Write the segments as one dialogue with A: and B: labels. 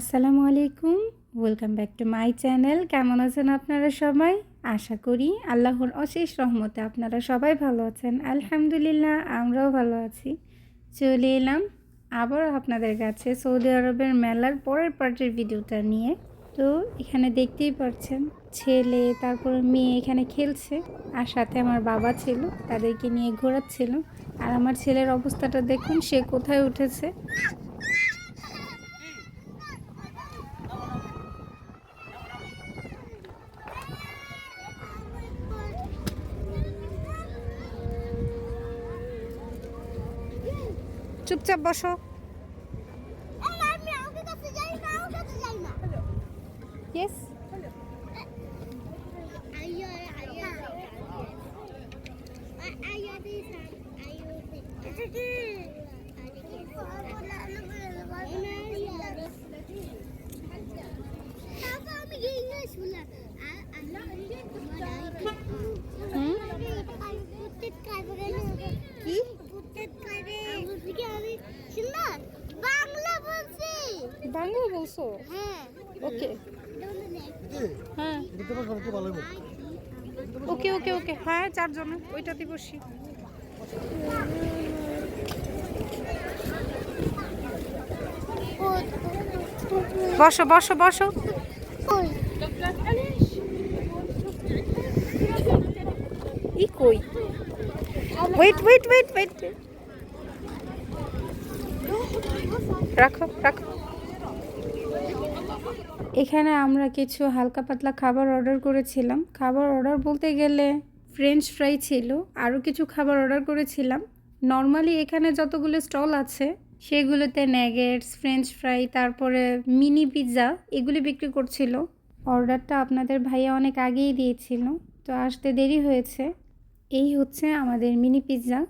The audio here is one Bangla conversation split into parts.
A: আসসালামু আলাইকুম। Welcome back to my channel কেমন আছেন আপনারা সবাই? আশা করি আল্লাহর অশেষ রহমতে আপনারা সবাই ভালো আছেন। আলহামদুলিল্লাহ, আমরাও ভালো আছি। চলে এলাম আবার আপনাদের কাছে সৌদি আরবের মেলার পরের পার্টের ভিডিওটা নিয়ে। তো এখানে দেখতেই পাচ্ছেন, ছেলে, তারপর মেয়ে এখানে খেলছে আর সাথে আমার বাবা ছিল, তাদেরকে নিয়ে ঘোরাচ্ছিল। আর আমার ছেলের অবস্থাটা দেখুন, সে কোথায় উঠেছে? চুপচাপ বসো
B: আমি ওকে কাছে যাই না ওকে কাছে যাই না
A: ইয়েস
B: আইয়ো
A: ওকে হ্যাঁ। ওকে ওকে ওকে হ্যাঁ চারজন। ওইটাতে বসি। বসো বসো বসো। ই কই? ওয়েট ওয়েট ওয়েট ওয়েট রাখো রাখো। এখানে আমরা কিছু হালকা পাতলা খাবার অর্ডার করেছিলাম। খাবার অর্ডার বলতে গেলে ফ্রেঞ্চ ফ্রাই ছিল আরও কিছু খাবার অর্ডার করেছিলাম। নর্মালি এখানে যতগুলো স্টল আছে, সেগুলোতে ন্যাগেটস ফ্রেঞ্চ ফ্রাই তারপরে মিনি পিৎজা এগুলি বিক্রি করছিল। অর্ডারটা আপনাদের ভাইয়া অনেক আগেই দিয়েছিল, তো আসতে দেরি হয়েছে। এই হচ্ছে আমাদের মিনি পিৎজা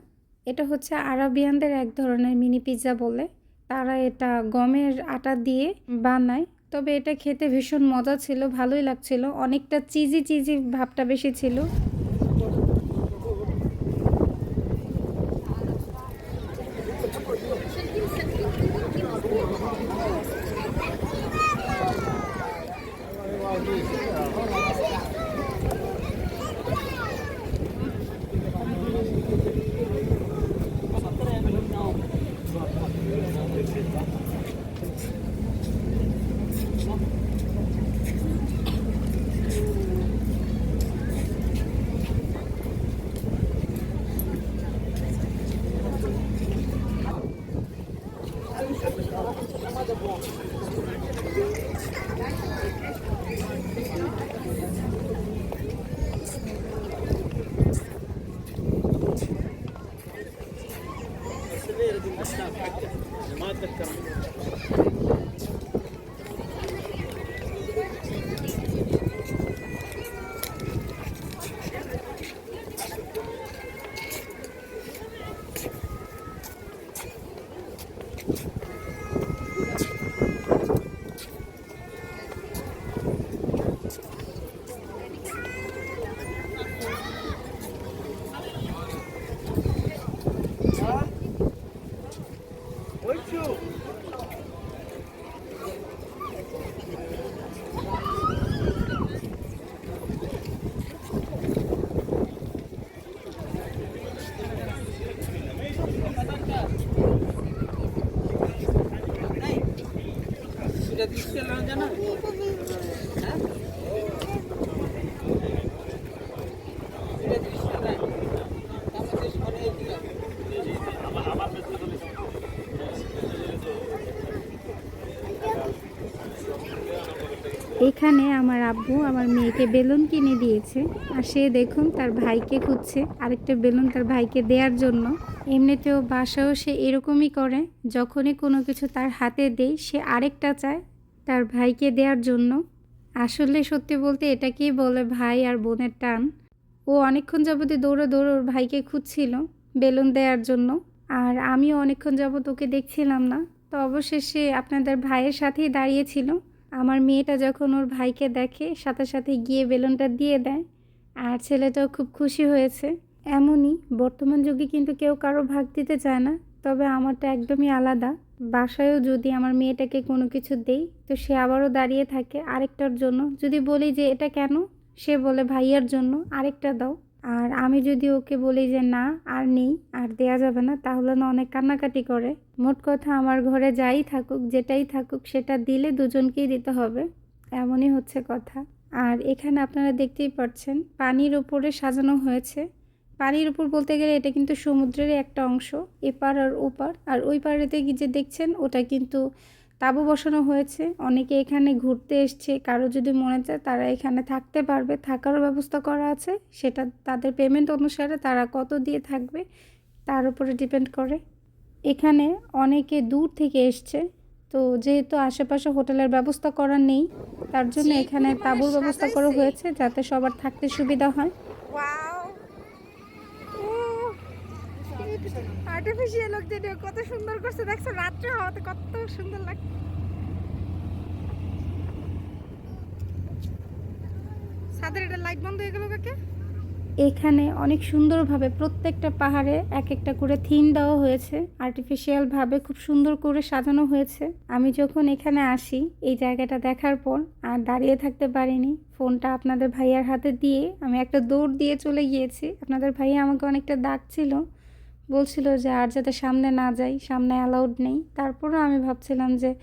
A: এটা হচ্ছে আরাবিয়ানদের এক ধরনের মিনি পিৎজা বলে। তারা এটা গমের আটা দিয়ে বানায়। তবে এটা খেতে ভীষণ মজা ছিল ভালোই লাগছিল। অনেকটা চিজি চিজি ভাবটা বেশি ছিল। এখানে আমার আব্বু আমার মেয়েকে বেলুন কিনে দিয়েছে। আর সে দেখুন তার ভাইকে খুঁজছে, আরেকটা বেলুন তার ভাইকে দেওয়ার জন্য। এমনিতেও বাসাও সে এরকমই করে, যখনই কোনো কিছু তার হাতে দেয়, সে আরেকটা চায় তার ভাইকে দেওয়ার জন্য। আসলে সত্যি বলতে এটাকেই বলে ভাই আর বোনের টান। ও অনেকক্ষণ যাবতে দৌড়ে দৌড়ে ওর ভাইকে খুঁজছিল বেলুন দেওয়ার জন্য। আর আমিও অনেকক্ষণ যাবত ওকে দেখছিলাম না। তো অবশেষে আপনাদের ভাইয়ের সাথেই দাঁড়িয়েছিল। আমার মেয়েটা যখন ওর ভাইকে দেখে, সাথে সাথে গিয়ে বেলুনটা দিয়ে দেয়। আর ছেলেটাও খুব খুশি হয়েছে। এমনই, বর্তমান যুগে কিন্তু কেউ কারও ভাগ দিতে চায় না। তবে আমারটা একদমই আলাদা। বাসায়ও যদি আমার মেয়েটাকে কোনো কিছু দেই, তো সে আবারও দাঁড়িয়ে থাকে আরেকটার জন্য। যদি বলি যে, এটা কেন? সে বলে, ভাইয়ার জন্য আরেকটা দাও। আর আমি যদি ওকে বলি যে, না, আর নেই, আর দেয়া যাবে না, তাহলে না অনেক কান্নাকাটি করে। মোট কথা আমার ঘরে যাই থাকুক, যেটাই থাকুক, সেটা দিলে দুজনকেই দিতে হবে। এমনই হচ্ছে কথা। আর এখানে আপনারা দেখতেই পাচ্ছেন পানির ওপরে সাজানো হয়েছে। পানির উপর বলতে গেলে এটা কিন্তু সমুদ্রেরই একটা অংশ এপার আর ওপার। আর ওই পাড়েতে কি যে দেখছেন ওটা কিন্তু তাঁবু বসানো হয়েছে। অনেকে এখানে ঘুরতে এসছে কারও যদি মনে চায় তারা এখানে থাকতে পারবে। থাকারও ব্যবস্থা করা আছে সেটা তাদের পেমেন্ট অনুসারে তারা কত দিয়ে থাকবে তার উপরে ডিপেন্ড করে। এখানে অনেকে দূর থেকে এসছে তো যেহেতু আশেপাশে হোটেলের ব্যবস্থা করা নেই তার জন্য এখানে তাঁবুর ব্যবস্থা করা হয়েছে যাতে সবার থাকতে সুবিধা হয়।
C: আর্টিফিশিয়াল লোক কত সুন্দর করছে। দেখছ, রাত্রে হওয়াতে কত সুন্দর লাগে সাদের এটা লাইট বন্ধ হয়ে গেল কাকে?
A: এখানে অনেক সুন্দরভাবে প্রত্যেকটা পাহাড়ে এক একটা করে থিম দেওয়া হয়েছে। আর্টিফিশিয়ালভাবে খুব সুন্দর করে সাজানো হয়েছে। আমি যখন এখানে আসি, এই জায়গাটা দেখার পর আর দাঁড়িয়ে থাকতে পারিনি। ফোনটা আপনাদের ভাইয়ার হাতে দিয়ে আমি একটা দৌড় দিয়ে চলে গিয়েছি। আপনাদের ভাইয়া আমাকে অনেকটা ডাকছিল। বলছিল যে, আর যাতে সামনে না যাই, সামনে অ্যালাউড নেই। তারপরও আমি ভাবছিলাম যে,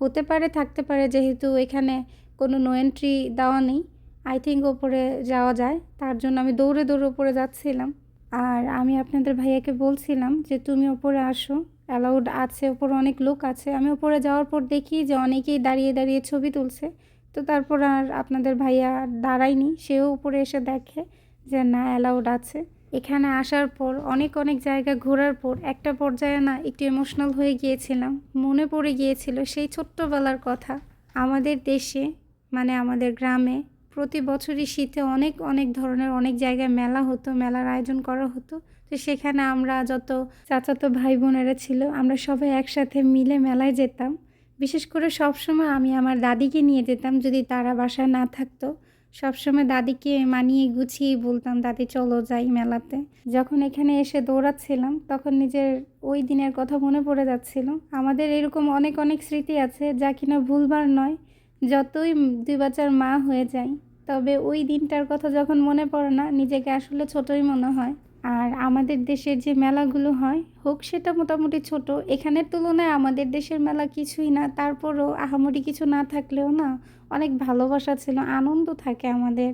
A: হতে পারে, থাকতে পারে, যেহেতু এখানে কোনো নো এন্ট্রি দেওয়া নেই। আই থিঙ্ক ওপরে যাওয়া যায়। তার জন্য আমি দৌড়ে দৌড়ে ওপরে যাচ্ছিলাম। আর আমি আপনাদের ভাইয়াকে বলছিলাম যে, তুমি ওপরে আসো। অ্যালাউড আছে, ওপরে অনেক লোক আছে। আমি ওপরে যাওয়ার পর দেখি যে, অনেকেই দাঁড়িয়ে দাঁড়িয়ে ছবি তুলছে। তো তারপর আর আপনাদের ভাইয়া দাঁড়ায়নি, সেও উপরে এসে দেখে যে, না অ্যালাউড আছে। এখানে আসার পর, অনেক অনেক জায়গা ঘোরার পর, একটা পর্যায়ে না একটু ইমোশনাল হয়ে গিয়েছিলাম। মনে পড়ে গিয়েছিল সেই ছোট্টবেলার কথা। আমাদের দেশে মানে আমাদের গ্রামে, প্রতি বছরই শীতে অনেক অনেক ধরনের, অনেক জায়গায় মেলা হতো, মেলার আয়োজন করা হতো। তো সেখানে আমরা যত চাচাতো ভাই বোনেরা ছিল, আমরা সবাই একসাথে মিলে মেলায় যেতাম। বিশেষ করে সবসময় আমি আমার দাদিকে নিয়ে যেতাম, যদি তারা বাসায় না থাকতো। সবসময় দাদিকে মানিয়ে গুছিয়ে বলতাম, দাদি, চলো যাই মেলাতে। যখন এখানে এসে দৌড়াচ্ছিলাম, তখন নিজের ওই দিনের কথা মনে পড়ে যাচ্ছিল। আমাদের এরকম অনেক অনেক স্মৃতি আছে যা কিনা ভুলবার নয়। যতই দুই বাচ্চার মা হয়ে যাই, তবে ওই দিনটার কথা যখন মনে পড়ে না, নিজেকে আসলে ছোটই মনে হয়। আর আমাদের দেশের যে মেলাগুলো হয়, হোক সেটা মোটামুটি ছোট, এখানের তুলনায় আমাদের দেশের মেলা কিছুই না, তারপরও আহামরি কিছু না থাকলেও না, অনেক ভালোবাসা ছিল, আনন্দ থাকে আমাদের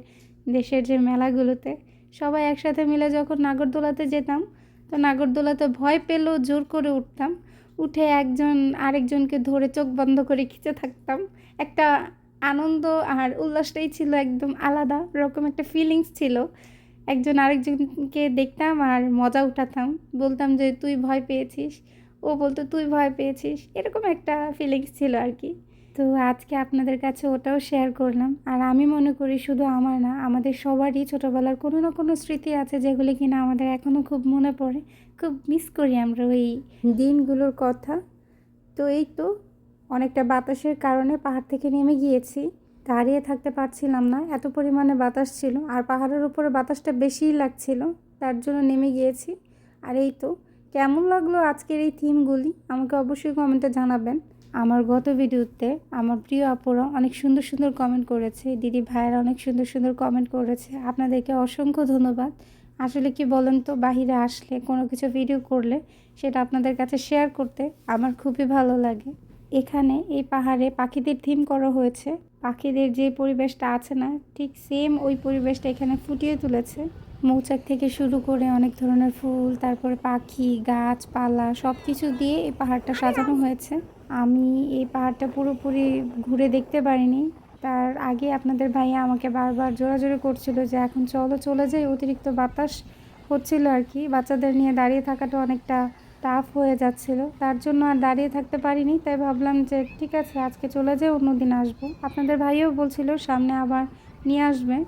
A: দেশের যে মেলাগুলোতে। সবাই একসাথে মিলে যখন নাগরদোলাতে যেতাম, তো নাগরদোলাতে ভয় পেলেও জোর করে উঠতাম। উঠে একজন আরেকজনকে ধরে চোখ বন্ধ করে খিচে থাকতাম। একটা আনন্দ আর উল্লাসটাই ছিল একদম আলাদা রকম একটা ফিলিংস ছিল। একজন আরেকজনকে দেখতাম আর মজা উঠাতাম। বলতাম যে, তুই ভয় পেয়েছিস? ও বলতো, তুই ভয় পেয়েছিস? এরকম একটা ফিলিংস ছিল আর কি। তো আজকে আপনাদের কাছে ওটাও শেয়ার করলাম। আর আমি মনে করি শুধু আমার না, আমাদের সবারই ছোটোবেলার কোনো না কোনো স্মৃতি আছে যেগুলি কিনা আমাদের এখনও খুব মনে পড়ে। খুব মিস করি আমরা ওই দিনগুলোর কথা। তো এই তো, অনেকটা বাতাসের কারণে পাহাড় থেকে নেমে গিয়েছি। দাঁড়িয়ে থাকতে পারছিলাম না। এত পরিমাণে বাতাস ছিল আর পাহাড়ের উপরে বাতাসটা বেশিই লাগছিল, তার জন্য নেমে গিয়েছি। আর এই তো, কেমন লাগল আজকের এই থিমগুলি? আমাকে অবশ্যই কমেন্টে জানাবেন। আমার গত ভিডিওতে আমার প্রিয় আপুরা অনেক সুন্দর সুন্দর কমেন্ট করেছে, দিদি ভাইয়েরা অনেক সুন্দর সুন্দর কমেন্ট করেছে। আপনাদেরকে অসংখ্য ধন্যবাদ। আসলে কি বলেন তো, বাহিরে আসলে কোনো কিছু ভিডিও করলে সেটা আপনাদের কাছে শেয়ার করতে আমার খুবই ভালো লাগে। এখানে এই পাহাড়ে পাখিদের থিম করা হয়েছে। পাখিদের যে পরিবেশটা আছে না, ঠিক সেম ওই পরিবেশটা এখানে ফুটিয়ে তুলেছে। মৌচাক থেকে শুরু করে অনেক ধরনের ফুল, তারপরে পাখি, গাছপালা সব কিছু দিয়ে এই পাহাড়টা সাজানো হয়েছে। আমি এই পাহাড়টা পুরোপুরি ঘুরে দেখতে পারিনি। তার আগে আপনাদের ভাইয়া আমাকে বারবার জোরাজোরি করছিল যে এখন চলো চলে যাই, অতিরিক্ত বাতাস হচ্ছিল আর কি। বাচ্চাদের নিয়ে দাঁড়িয়ে থাকাটা অনেকটা টাফ হয়ে যাচ্ছিল। তার জন্য আর দাঁড়িয়ে থাকতে পারিনি, তাই ভাবলাম যে ঠিক আছে, আজকে চলে যাই অন্যদিন আসব। আপনাদের ভাইও বলছিল সামনে আবার নিয়ে আসবে।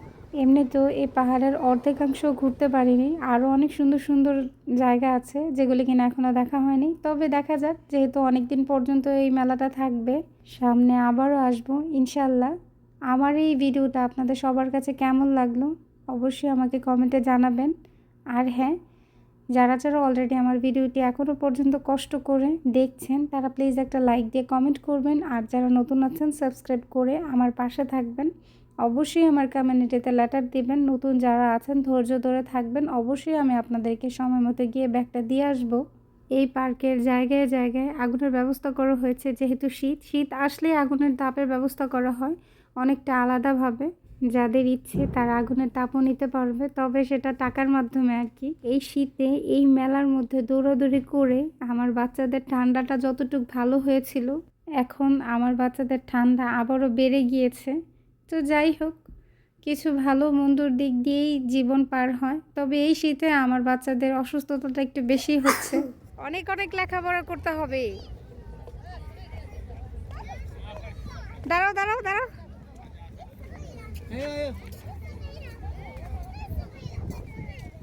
A: এমনি তো এই পাহাড়ের অর্ধেকাংশ ঘুরতে পারিনি, আরও অনেক সুন্দর সুন্দর জায়গা আছে যেগুলি কিনা এখনও দেখা হয়নি। তবে দেখা যাক, যেহেতু অনেক দিন পর্যন্ত এই মেলাটা থাকবে, সামনে আবারও আসব ইনশাল্লাহ আমার এই ভিডিওটা আপনাদের সবার কাছে কেমন লাগল, অবশ্যই আমাকে কমেন্টে জানাবেন। আর হ্যাঁ যারা যারা অলরেডি আমার ভিডিওটি এখনও পর্যন্ত কষ্ট করে দেখছেন, তারা প্লিজ একটা লাইক দিয়ে কমেন্ট করবেন। আর যারা নতুন আছেন সাবস্ক্রাইব করে আমার পাশে থাকবেন। অবশ্যই আমার কমিউনিটিতে লেটার দিবেন। নতুন যারা আছেন, ধৈর্য ধরে থাকবেন। অবশ্যই আমি আপনাদেরকে সময় মতো গিয়ে ব্যাগটা দিয়ে আসব। এই পার্কের জায়গায় জায়গায় আগুনের ব্যবস্থা করা হয়েছে। যেহেতু শীত শীত আসলেই আগুনের তাপের ব্যবস্থা করা হয় অনেকটা আলাদাভাবে। যাদের ইচ্ছে তারা আগুনের তাপও নিতে পারবে, তবে সেটা টাকার মাধ্যমে আর কি। এই শীতে, এই মেলার মধ্যে দৌড়াদৌড়ি করে আমার বাচ্চাদের ঠান্ডাটা যতটুকু ভালো হয়েছিল, এখন আমার বাচ্চাদের ঠান্ডা আবারও বেড়ে গিয়েছে। তো যাই হোক, কিছু ভালো মন্দর দিক দিয়েই জীবন পার হয়, তবে এই শীতে আমার বাচ্চাদের অসুস্থতাটা একটু বেশি হচ্ছে।
C: অনেক অনেক লেখাপড়া করতে হবে। দাঁড়াও দাঁড়াও দাঁড়াও।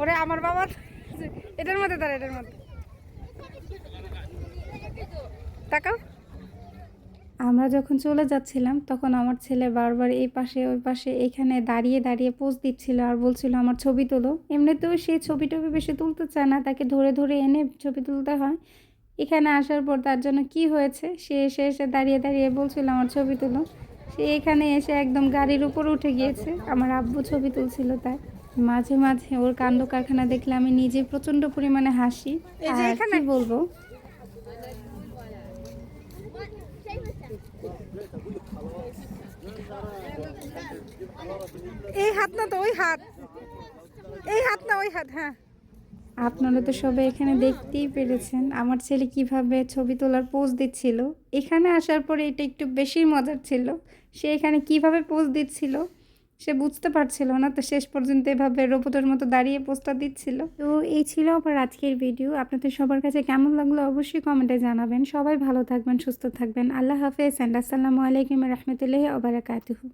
C: ওরে আমার বাবা। এটার মধ্যে দাঁড়া, এটার মধ্যে। তাকাও।
A: আমরা যখন চলে যাচ্ছিলাম, তখন আমার ছেলে বারবার এই পাশে, ওই পাশে, এখানে দাঁড়িয়ে দাঁড়িয়ে পোজ দিচ্ছিল আর বলছিল, আমার ছবি তোলো। এমনিতেও সে ছবি টবি বেশি তুলতে চায় না, তাকে ধরে ধরে এনে ছবি তুলতে হয়। এখানে আসার পর তার জন্য কি হয়েছে? সে এসে এসে দাঁড়িয়ে দাঁড়িয়ে বলছিল, আমার ছবি তোলো। সে এখানে এসে একদম গাড়ির উপর উঠে গিয়েছে। আমার আব্বু ছবি তুলছিল তাই মাঝে মাঝে ওর কাণ্ড কারখানা দেখলে আমি নিজে প্রচণ্ড পরিমাণে হাসি।
C: এখানে-
A: বলব?
C: এই হাত না তো ওই হাত। এই হাত না ওই হাত হ্যাঁ।
A: আপনারা তো সবাই এখানে দেখতেই পেরেছেন। আমার ছেলে কীভাবে ছবি তোলার পোজ দিচ্ছিল। এখানে আসার পরে এটা একটু বেশি মজার ছিল। সে এখানে কীভাবে পোজ দিচ্ছিল, সে বুঝতে পারছিল না। তো শেষ পর্যন্ত এভাবে রোবটের মতো দাঁড়িয়ে পোস্টটা দিচ্ছিল। তো এই ছিল আমার আজকের ভিডিও আপনাদের সবার কাছে কেমন লাগল অবশ্যই কমেন্টে জানাবেন। সবাই ভালো থাকবেন, সুস্থ থাকবেন। আল্লাহ হাফেজ অ্যান্ড আসসালামু আলাইকুম রহমতুল্লাহ ওবরাকাতুহু